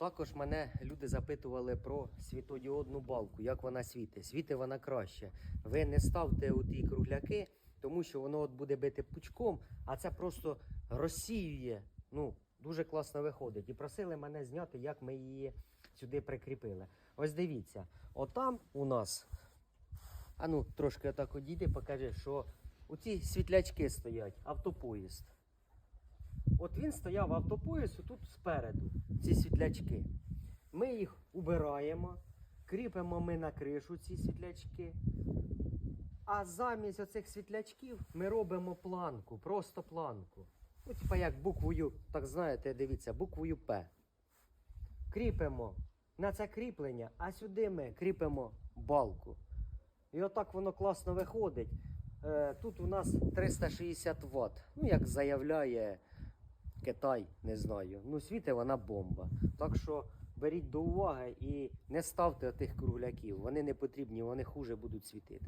Також мене люди запитували про світодіодну балку, як вона світить. Світить вона краще. Ви не ставте у ті кругляки, тому що воно от буде бити пучком, а це просто розсіює. Ну, дуже класно виходить. І просили мене зняти, як ми її сюди прикріпили. Ось дивіться, отам у нас. А ну, трошки отак одійди, покажи, що оці світлячки стоять, автопоїзд. От він стояв автопоїзд тут спереду, ці світлячки. Ми їх убираємо, кріпимо ми на кришу ці світлячки. А замість оцих світлячків ми робимо планку, просто планку. Ну, типа як буквою, так знаєте, дивіться, буквою П. Кріпимо на це кріплення, а сюди ми кріпимо балку. І отак воно класно виходить. Е, Тут у нас 360 Вт. Ну, як заявляє Китай, не знаю. Ну, світи вона бомба. Так що беріть до уваги і не ставте тих кругляків. Вони не потрібні, вони хуже будуть світити.